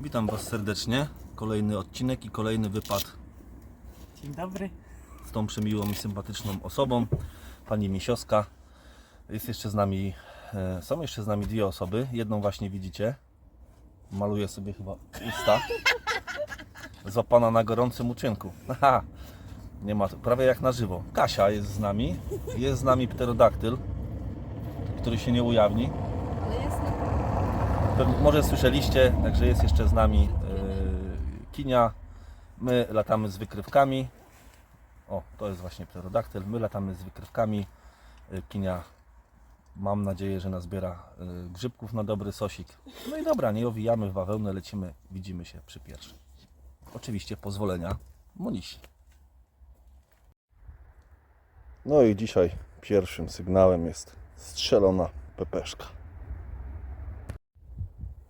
Witam Was serdecznie. Kolejny odcinek i kolejny wypad Dzień dobry. z tą przemiłą i sympatyczną osobą, pani Misioska. Jest jeszcze z nami, e, są jeszcze z nami dwie osoby. Jedną właśnie widzicie. Maluje sobie chyba usta. Złapana na gorącym uczynku. Aha, nie ma, prawie jak na żywo. Kasia jest z nami. Jest z nami pterodaktyl, który się nie ujawni. Ale jest na Pewnie- Może słyszeliście, także jest jeszcze z nami yy, Kinia. My latamy z wykrywkami. O, to jest właśnie pterodaktyl. My latamy z wykrywkami. Yy, Kinia, mam nadzieję, że nazbiera yy, grzybków na dobry sosik. No i dobra, nie owijamy w bawełnę, lecimy, widzimy się przy pierwszym. Oczywiście pozwolenia Monisi. No i dzisiaj pierwszym sygnałem jest strzelona pepeszka.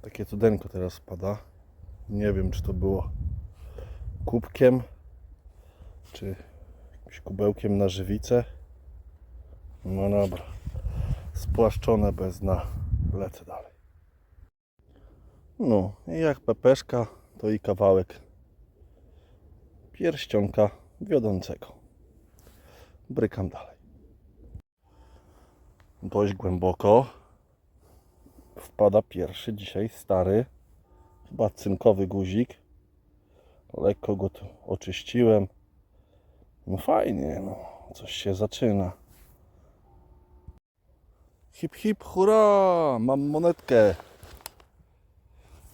Takie cudeńko teraz pada. Nie wiem, czy to było kubkiem, czy jakimś kubełkiem na żywicę. No dobra. Spłaszczone bez dna. Lecę dalej. No i jak pepeszka, to i kawałek pierścionka wiodącego brykam dalej. Dość głęboko wpada pierwszy dzisiaj stary, chyba cynkowy guzik. Lekko go tu oczyściłem. No fajnie, no coś się zaczyna. Hip hip hurra! Mam monetkę.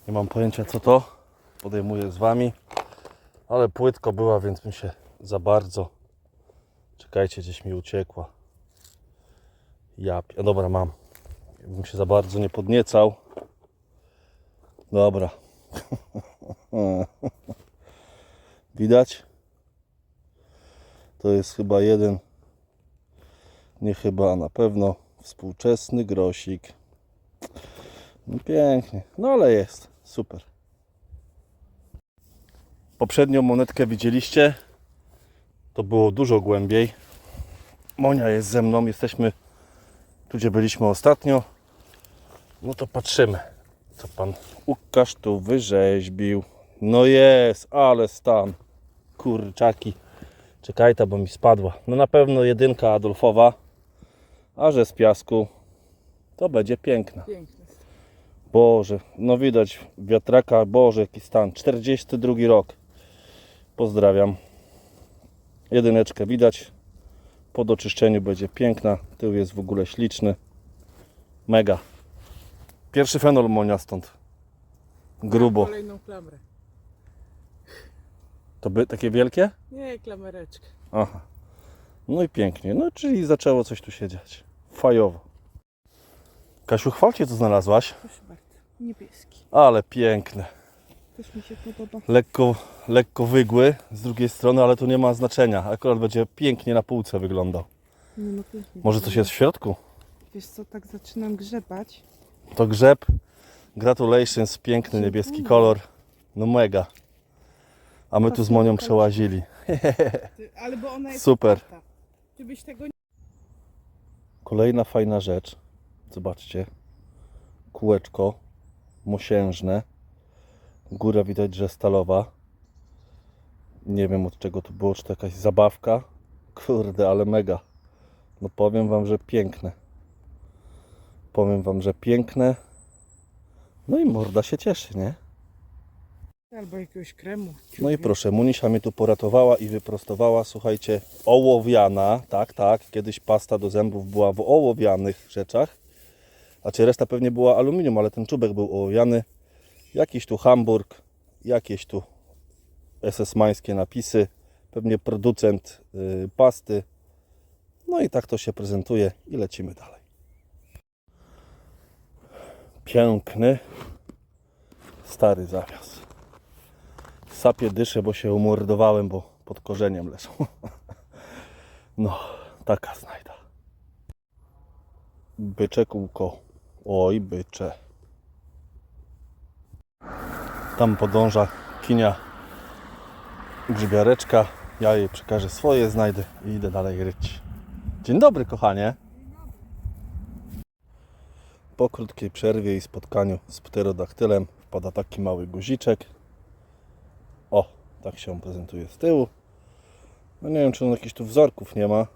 Nie mam pojęcia co to. Podejmuję z wami. Ale płytko była, więc mi się za bardzo Czekajcie, gdzieś mi uciekła. Ja, a dobra, mam. Bym się za bardzo nie podniecał. Dobra. Widać? To jest chyba jeden, nie chyba, a na pewno współczesny grosik. No pięknie. No ale jest. Super. Poprzednią monetkę widzieliście to było dużo głębiej. Monia jest ze mną, jesteśmy tu, gdzie byliśmy ostatnio. No to patrzymy, co pan Łukasz tu wyrzeźbił. No jest, ale stan. Kurczaki. Czekaj ta, bo mi spadła. No na pewno jedynka Adolfowa, a że z piasku to będzie piękna. Piękny. Boże, no widać wiatraka, Boże, jaki stan. 42 rok. Pozdrawiam. Jedyneczkę widać. Po doczyszczeniu będzie piękna. Tył jest w ogóle śliczny. Mega. Pierwszy fenol monia stąd. Grubo. Kolejną klamrę. To by takie wielkie? Nie, klamereczkę. Aha. No i pięknie. No czyli zaczęło coś tu się dziać. Fajowo. Kasiu, chwalcie co znalazłaś. Proszę bardzo. Niebieski. Ale piękne. Też mi się podoba. lekko, lekko wygły z drugiej strony, ale to nie ma znaczenia. Akurat będzie pięknie na półce wyglądał. Nie no pięknie. Może coś jest w środku? Wiesz co, tak zaczynam grzebać. To grzeb. Gratulations, piękny niebieski kolor. No mega. A my tu z Monią przełazili. Ty, ale bo ona jest Super. otwarta. Ty byś tego nie... Kolejna fajna rzecz. Zobaczcie. Kółeczko mosiężne. Góra widać, że stalowa. Nie wiem od czego to było, czy to jakaś zabawka. Kurde, ale mega. No powiem wam, że piękne. Powiem wam, że piękne. No i morda się cieszy, nie? Albo jakiegoś kremu. No i proszę, Munisia mnie tu poratowała i wyprostowała, słuchajcie, ołowiana, tak, tak, kiedyś pasta do zębów była w ołowianych rzeczach, a czy reszta pewnie była aluminium, ale ten czubek był ołowiany, jakiś tu Hamburg, jakieś tu SS-mańskie napisy, pewnie producent y, pasty, no i tak to się prezentuje i lecimy dalej. Piękny, stary zawias sapie dyszę, bo się umordowałem, bo pod korzeniem leżą. No, taka znajda. Bycze kółko. Oj, bycze. Tam podąża kinia grzybiareczka. Ja jej przekażę swoje, znajdę i idę dalej ryć. Dzień dobry, kochanie. Po krótkiej przerwie i spotkaniu z pterodaktylem wpada taki mały guziczek. O, tak się on prezentuje z tyłu. No nie wiem, czy on jakichś tu wzorków nie ma.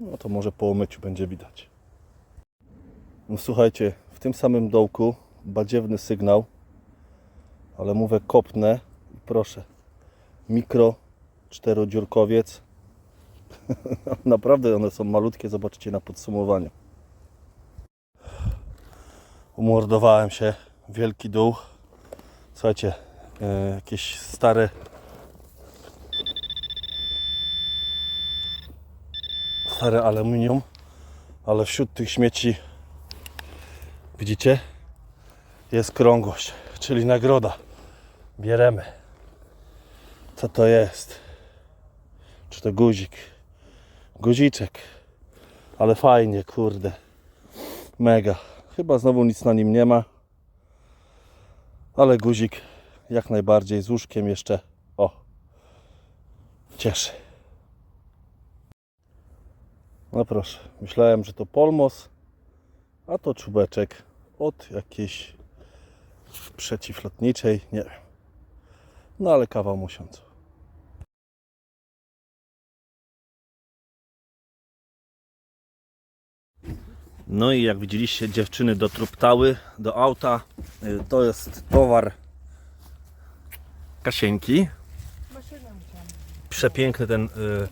No to może po umyciu będzie widać. No słuchajcie, w tym samym dołku badziewny sygnał, ale mówię kopnę i proszę. Mikro czterodziurkowiec. Naprawdę one są malutkie, zobaczycie na podsumowaniu. Umordowałem się, wielki dół. Słuchajcie, e, jakieś stare stare aluminium, ale wśród tych śmieci widzicie jest krągłość, czyli nagroda. Bieremy. Co to jest? Czy to guzik? Guziczek. Ale fajnie, kurde. Mega. Chyba znowu nic na nim nie ma. Ale guzik jak najbardziej z łóżkiem jeszcze. O. Cieszy. No proszę, myślałem, że to polmos, a to czubeczek od jakiejś przeciwlotniczej, nie wiem. No ale kawał musiąc. No i jak widzieliście, dziewczyny dotruptały do auta. Y, To jest towar Kasieńki. Przepiękny ten y,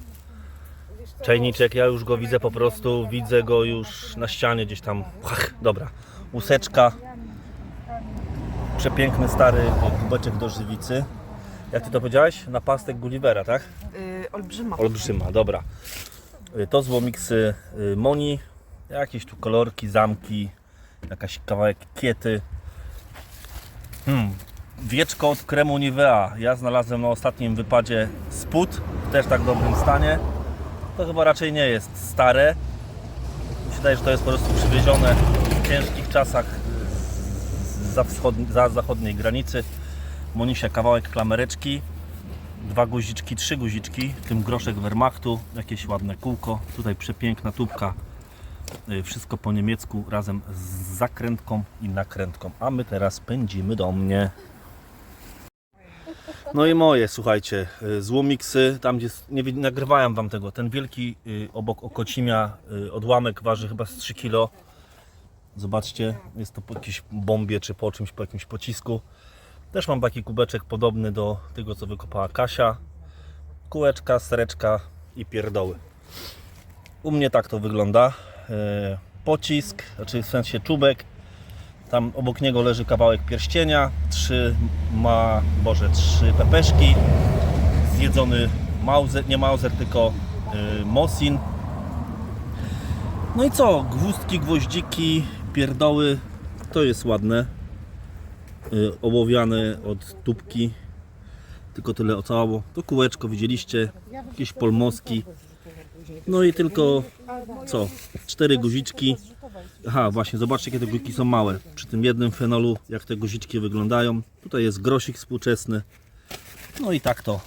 czajniczek. Ja już go widzę po prostu. Widzę go już na ścianie gdzieś tam. Ach, dobra. Łuseczka. Przepiękny stary kubeczek do żywicy. Jak ty to powiedziałeś? Napastek Gullivera, tak? Yy, olbrzyma. Olbrzyma, dobra. Y, To złomiksy y, Moni. Jakieś tu kolorki, zamki, jakaś kawałek kiety. Hmm. Wieczko od kremu Nivea. Ja znalazłem na ostatnim wypadzie spód, w też tak dobrym stanie. To chyba raczej nie jest stare. Mi się wydaje, że to jest po prostu przywiezione w ciężkich czasach za, wschodni, za zachodniej granicy. Monisia kawałek klamereczki dwa guziczki, trzy guziczki, tym groszek Wehrmachtu, jakieś ładne kółko, tutaj przepiękna tubka, Y, wszystko po niemiecku razem z zakrętką i nakrętką, a my teraz pędzimy do mnie. No i moje, słuchajcie, y, złomiksy, tam gdzie, nie nagrywałem Wam tego, ten wielki y, obok Okocimia odłamek waży chyba z 3 kg. Zobaczcie, jest to po jakiejś bombie czy po czymś, po jakimś pocisku. Też mam taki kubeczek podobny do tego, co wykopała Kasia. Kółeczka, sereczka i pierdoły. U mnie tak to wygląda. E, Pocisk, znaczy w sensie czubek. Tam obok niego leży kawałek pierścienia. Trzy ma, boże, trzy pepeszki. Zjedzony mauser, nie mauser, tylko e, mosin. No i co? Gwózdki, gwoździki, pierdoły. To jest ładne ołowiane od tubki. Tylko tyle ocało. To kółeczko widzieliście, jakieś polmoski. No i tylko co? Cztery guziczki. Aha, właśnie, zobaczcie, jakie te guziki są małe. Przy tym jednym fenolu, jak te guziczki wyglądają. Tutaj jest grosik współczesny. No i tak to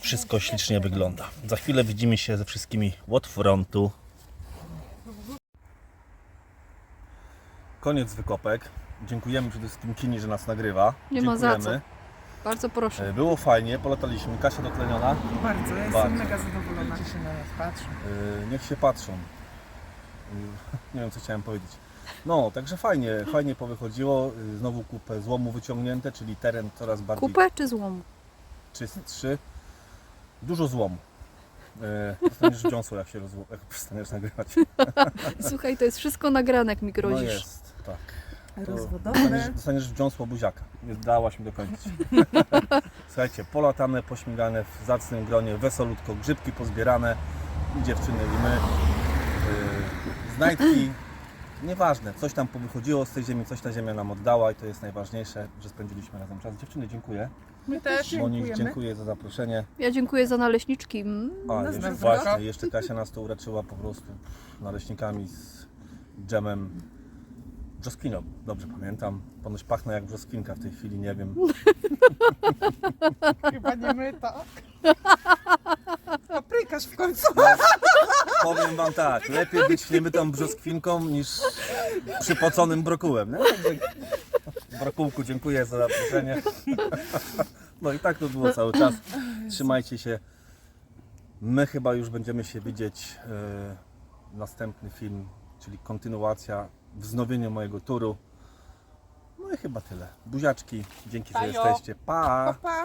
wszystko ślicznie wygląda. Za chwilę widzimy się ze wszystkimi od frontu. Koniec wykopek. Dziękujemy przede wszystkim Kini, że nas nagrywa. Nie ma za Dziękujemy. Bardzo proszę. E, Było fajnie, polataliśmy. Kasia dotleniona. Bardzo, ja Bardzo. jestem mega zadowolona. się na nas patrzą. E, Niech się patrzą. E, Nie wiem, co chciałem powiedzieć. No, także fajnie, fajnie powychodziło. Znowu kupę złomu wyciągnięte, czyli teren coraz bardziej Kupę czy złom? czystszy. Dużo złomu. E, Dostaniesz dziąsło, jak się rozło... jak przestaniesz nagrywać. Słuchaj, to jest wszystko nagrane, jak mi No grozisz. jest, tak. Rozwodowe. Dostaniesz, dostaniesz wdziąsło buziaka. Nie dałaś mi dokończyć. Słuchajcie, polatane, pośmigane w zacnym gronie, wesolutko, grzybki pozbierane i dziewczyny i my. Yy, znajdki, nieważne, coś tam powychodziło z tej ziemi, coś ta ziemia nam oddała i to jest najważniejsze, że spędziliśmy razem czas. Dziewczyny, dziękuję. My też Moni, dziękujemy. dziękuję za zaproszenie. Ja dziękuję za naleśniczki. Mm. A, jeszcze, właśnie, jeszcze Kasia nas to uraczyła po prostu naleśnikami z dżemem brzoskwiną. Dobrze pamiętam. Ponoć pachnę jak brzoskwinka w tej chwili, nie wiem. Chyba nie my to. Paprykarz w końcu. Powiem wam tak, lepiej być niemytą brzoskwinką niż przypoconym brokułem. Nie? Także Brakułku, dziękuję za zaproszenie. No i tak to było cały czas. Trzymajcie się. My chyba już będziemy się widzieć e, następny film, czyli kontynuacja, wznowienie mojego turu. No i chyba tyle. Buziaczki, dzięki, że jesteście. Pa, pa.